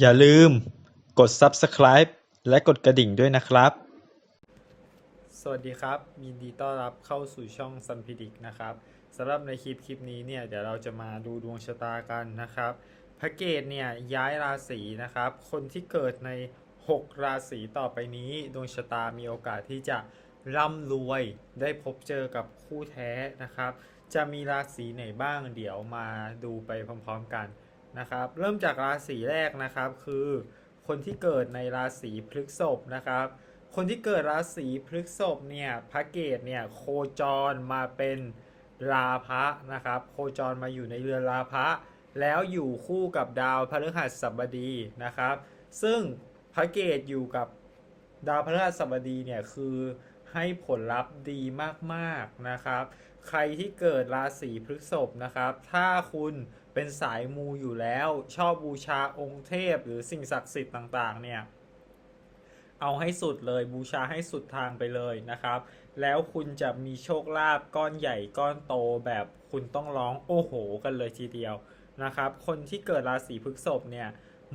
อย่าลืมกด Subscribe และกดกระดิ่งด้วยนะครับ สวัสดีครับ ยินดีต้อนรับเข้าสู่ช่อง Sun p r e d i c t นะครับสำหรับในคลิปคลิปนี้เนี่ยเดี๋ยวเราจะมาดูดวงชะตากันนะครับพระเกตเนี่ยย้ายราศีนะครับ คนที่เกิดใน 6 ราศีต่อไปนี้ ดวงชะตามีโอกาสที่จะร่ำรวยได้พบเจอกับคู่แท้นะครับ จะมีราศีไหนบ้างเดี๋ยวมาดูไปพร้อมๆกัน นะครับเริ่มจากราศีแรกนะครับคือคนที่เกิดในราศีพฤษภนะครับ คนที่เกิดราศีพฤษภเนี่ยพระเกตเนี่ยโคจรมาเป็นราพะนะครับ โคจรมาอยู่ในเรือนราพะ แล้วอยู่คู่กับดาวพฤหัสบดีนะครับ ซึ่งพระเกตอยู่กับดาวพฤหัสบดีเนี่ยคือให้ผลลัพธ์ดีมากๆนะครับ ใครที่เกิดราศีพฤษภนะครับ ถ้าคุณ เป็นสายมูอยู่แล้ว ชอบบูชาองค์เทพหรือสิ่งศักดิ์สิทธิ์ต่างๆ เนี่ย เอาให้สุดเลยบูชาให้สุดทางไปเลยนะครับ แล้วคุณจะมีโชคลาภก้อนใหญ่ก้อนโตแบบคุณต้องร้องโอ้โห กันเลยทีเดียวนะครับ คนที่เกิดราศีพฤษภเนี่ย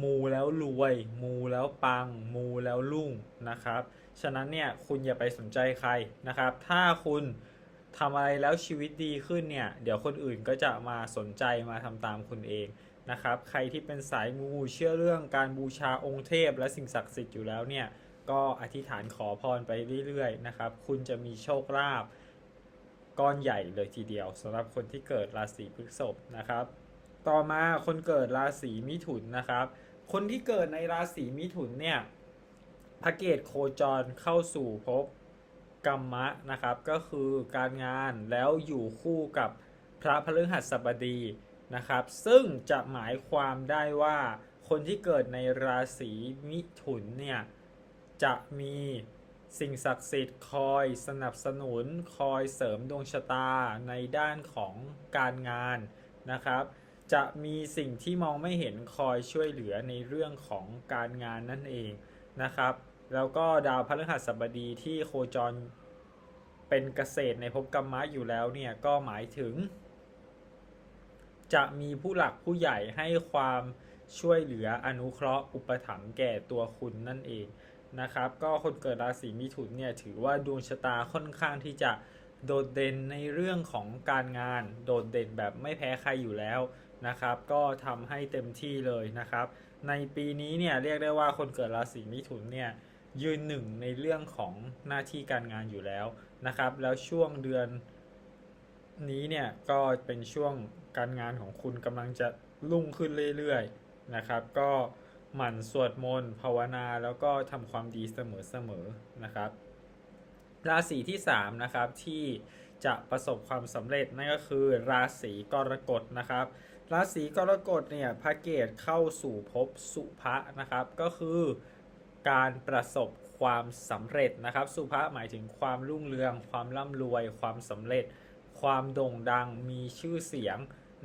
มูแล้วรวย มูแล้วปัง มูแล้วรุ่งนะครับ ฉะนั้นเนี่ยคุณอย่าไปสนใจใครนะครับ ถ้าคุณ ทำอะไรแล้วชีวิตดีขึ้นเนี่ย เดี๋ยวคนอื่นก็จะมาสนใจมาทำตามคุณเองนะครับ ใครที่เป็นสายมูเชื่อเรื่องการบูชาองค์เทพ และสิ่งศักดิ์สิทธิ์อยู่แล้วเนี่ย ก็อธิษฐานขอพรไปเรื่อยๆนะครับ คุณจะมีโชคลาภก้อนใหญ่เลยทีเดียวสำหรับคนที่เกิดราศีพฤษภนะครับ ต่อมาคนเกิดราศีมิถุนนะครับ คนที่เกิดในราศีมิถุนเนี่ยพระเกตโคจรเข้าสู่ภพ กรรมะนะครับ ก็คือการงานแล้วอยู่คู่กับพระพฤหัสบดีนะครับ ซึ่งจะหมายความได้ว่าคนที่เกิดในราศีมิถุนเนี่ยจะมีสิ่งศักดิ์สิทธิ์คอยสนับสนุนคอยเสริมดวงชะตาในด้านของการงานนะครับ จะมีสิ่งที่มองไม่เห็นคอยช่วยเหลือในเรื่องของการงานนั่นเองนะครับ แล้วก็ดาวพฤหัสบดีที่โคจรเป็นเกษตรในภพกรรมะอยู่แล้วเนี่ยก็หมายถึง จะมีผู้หลักผู้ใหญ่ให้ความช่วยเหลืออนุเคราะห์อุปถัมภ์แก่ตัวคุณนั่นเองนะครับ ก็คนเกิดราศีมิถุนเนี่ยถือว่าดวงชะตาค่อนข้างที่จะโดดเด่นในเรื่องของการงาน โดดเด่นแบบไม่แพ้ใครอยู่แล้วนะครับ ก็ทำให้เต็มที่เลยนะครับ ในปีนี้เนี่ยเรียกได้ว่าคนเกิดราศีมิถุนเนี่ย ยืนหนึ่งในเรื่องของหน้าที่การงานอยู่แล้วนะครับ แล้วช่วงเดือนนี้เนี่ยก็เป็นช่วงการงานของคุณกำลังจะรุ่งขึ้นเรื่อยๆนะครับ ก็หมั่นสวดมนต์ภาวนาแล้วก็ทำความดีเสมอๆนะครับ ราศีที่3นะครับที่จะประสบความสำเร็จนั่นก็คือ ราศีกรกฎนะครับ ราศีกรกฎเนี่ยพระเกตเข้าสู่ภพสุภะนะครับ ก็คือ การประสบความสำเร็จนะครับ สุภะหมายถึงความรุ่งเรือง ความร่ำรวย ความสำเร็จ ความโด่งดังมีชื่อเสียง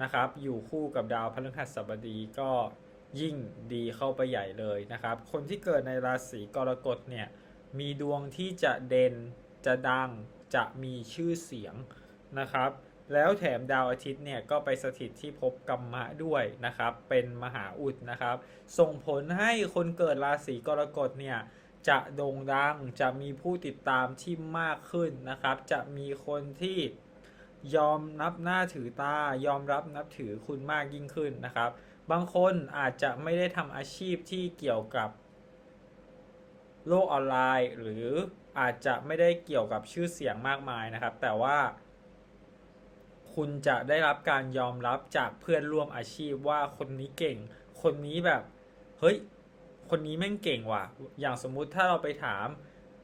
นะครับ อยู่คู่กับดาวพฤหัสบดีก็ยิ่งดีเข้าไปใหญ่เลยนะครับ คนที่เกิดในราศีกรกฎเนี่ยมีดวงที่จะเด่นจะดังจะมีชื่อเสียงนะครับ แล้วแถมดาวอาทิตย์เนี่ยก็ไปสถิตที่ภพกรรมะด้วยนะครับ เป็นมหาอุดนะครับ ส่งผลให้คนเกิดราศีกรกฎเนี่ยจะโด่งดังจะมีผู้ติดตามที่มากขึ้นนะครับ จะมีคนที่ยอมนับหน้าถือตายอมรับนับถือคุณมากยิ่งขึ้นนะครับ บางคนอาจจะไม่ได้ทำอาชีพที่เกี่ยวกับโลกออนไลน์ หรืออาจจะไม่ได้เกี่ยวกับชื่อเสียงมากมายนะครับ แต่ว่า คุณจะได้รับการยอมรับจากเพื่อนร่วมอาชีพว่าคนนี้เก่ง คนนี้แบบ เฮ้ย คนนี้แม่งเก่งว่ะ อย่างสมมุติถ้าเราไปถาม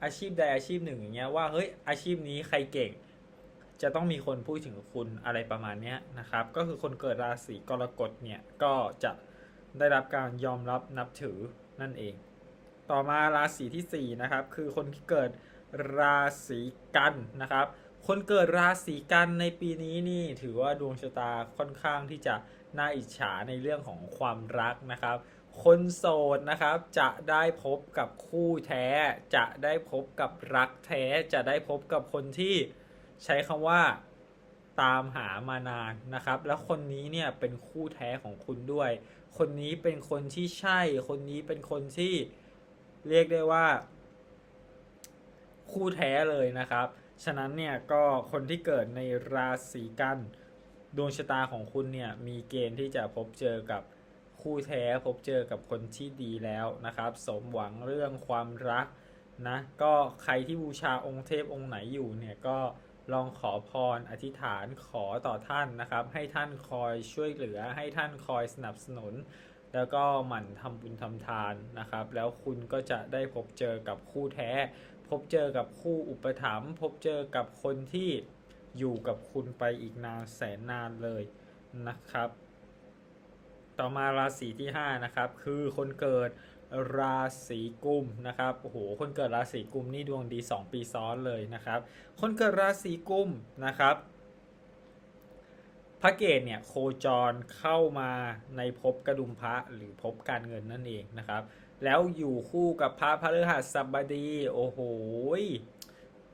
อาชีพใดอาชีพหนึ่งอย่างเงี้ยว่า เฮ้ย อาชีพนี้ใครเก่ง จะต้องมีคนพูดถึงคุณอะไรประมาณนี้นะครับ ก็คือคนเกิดราศีกรกฎเนี่ย ก็จะได้รับการยอมรับนับถือนั่นเอง ต่อมาราศีที่ 4 นะครับ คือคนที่เกิดราศีกันนะครับ คนเกิดราศีกันในปีนี้นี่ถือว่าดวงชะตาค่อนข้างที่จะน่าอิจฉาในเรื่องของความรักนะครับ คนโสดนะครับจะได้พบกับคู่แท้ จะได้พบกับรักแท้ จะได้พบกับคนที่ใช้คำว่าตามหามานานนะครับ แล้วคนนี้เนี่ยเป็นคู่แท้ของคุณด้วย คนนี้เป็นคนที่ใช่ คนนี้เป็นคนที่เรียกได้ว่า คู่แท้เลยนะครับ ฉะนั้นเนี่ยก็คนที่เกิดในราศีกันดวงชะตาของคุณเนี่ยมีเกณฑ์ที่จะพบเจอกับคู่แท้พบเจอกับคนที่ดีแล้วนะครับ สมหวังเรื่องความรักนะก็ใครที่บูชาองค์เทพองค์ไหนอยู่เนี่ยก็ลองขอพรอธิษฐานขอต่อท่านนะครับ ให้ท่านคอยช่วยเหลือ ให้ท่านคอยสนับสนุน แล้วก็หมั่นทำบุญทำทานนะครับ แล้วคุณก็จะได้พบเจอกับคู่แท้ พบเจอกับคู่อุปถัมภ์พบเจอกับคนที่อยู่กับคุณไปอีกนานแสนนานเลยนะครับ ต่อมาราศีที่ 5 นะครับ คือคนเกิดราศีกุมนะครับโอ้โหคนเกิดราศีกุมนี่ดวงดี 2 ปีซ้อนเลยนะครับ คนเกิดราศีกุมนะครับพระเกตเนี่ยโคจรเข้ามาในภพกระดุมพระหรือภพการเงินนั่นเองนะครับ แล้วอยู่คู่กับพระพฤหัสบดี โอ้โห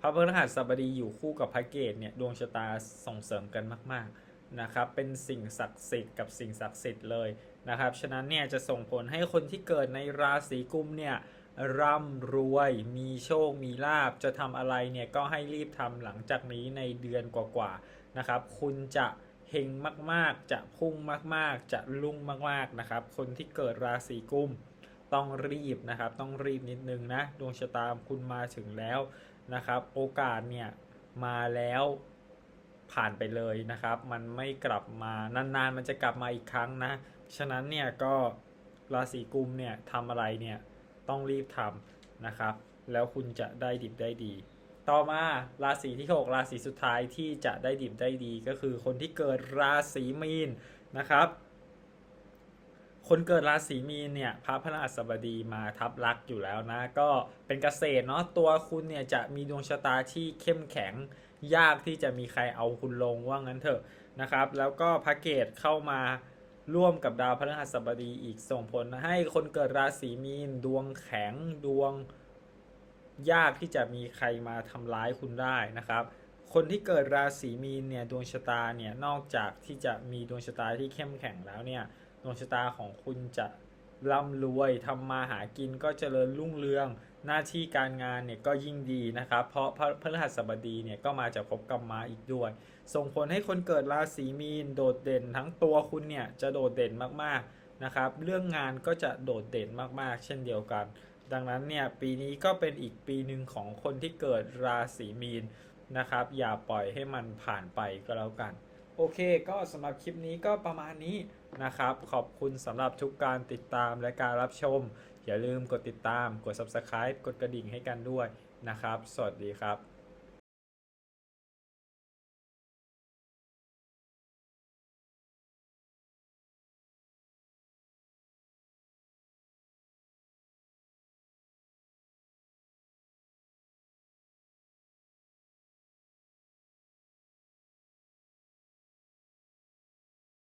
พระพฤหัสบดีอยู่คู่กับพระเกตเนี่ยดวงชะตาส่งเสริมกันมาก ๆนะครับ เป็นสิ่งศักดิ์สิทธิ์กับสิ่งศักดิ์สิทธิ์เลยนะครับ ฉะนั้นเนี่ยจะส่งผลให้คนที่เกิดในราศีกุมเนี่ยร่ำรวย มีโชค มีลาบ จะทำอะไรเนี่ยก็ให้รีบทำหลังจากนี้ในเดือนกว่าๆนะครับ คุณจะเฮงมากๆ จะพุ่งมากๆ จะรุ่งมากๆนะครับ คนที่เกิดราศีกุม ต้องรีบนะครับ ต้องรีบนิดนึงนะ ดวงชะตาคุณมาถึงแล้วนะครับ โอกาสเนี่ยมาแล้วผ่านไปเลยนะครับ มันไม่กลับมานานๆ มันจะกลับมาอีกครั้งนะ ฉะนั้นเนี่ยก็ราศีกุมเนี่ยทำอะไรเนี่ยต้องรีบทำนะครับ แล้วคุณจะได้ดิบได้ดี ต่อมาราศีที่ 6 ราศีสุดท้ายที่จะได้ดิบได้ดีก็คือคนที่เกิดราศีมีนนะครับ คนเกิดราศีมีนเนี่ยพระพฤหัสบดีมาทับลักอยู่แล้วนะ ก็เป็นเกษตรเนาะตัวคุณเนี่ยจะมีดวงชะตาที่เข้มแข็งยากที่จะมีใครเอาคุณลงว่างั้นเถอะนะครับ แล้วก็พระเกตเข้ามาร่วมกับดาวพฤหัสบดีอีกส่งผลให้คนเกิดราศีมีนดวงแข็งดวง ยากที่จะมีใครมาทำร้ายคุณได้นะครับ คนที่เกิดราศีมีนเนี่ยดวงชะตาเนี่ยนอกจากที่จะมีดวงชะตาที่เข้มแข็งแล้วเนี่ย ดวงชะตาของคุณจะร่ำรวยทำมาหากินก็เจริญรุ่งเรือง หน้าที่การงานเนี่ยก็ยิ่งดีนะครับ เพราะพระพฤหัสบดีเนี่ยก็มาจากภพกรรมมาอีกด้วย ส่งผลให้คนเกิดราศีมีนโดดเด่นทั้งตัวคุณเนี่ยจะโดดเด่นมากๆนะครับ เรื่องงานก็จะโดดเด่นมากๆ เช่นเดียวกัน ดังนั้นเนี่ยปีนี้ก็เป็นอีกปีหนึ่งของคนที่เกิดราศีมีนนะครับ อย่าปล่อยให้มันผ่านไปก็แล้วกัน โอเคก็สำหรับคลิปนี้ก็ประมาณนี้นะครับ ขอบคุณสำหรับทุกการติดตามและการรับชม อย่าลืมกดติดตาม กด subscribe กดกระดิ่งให้กันด้วยนะครับ สวัสดีครับ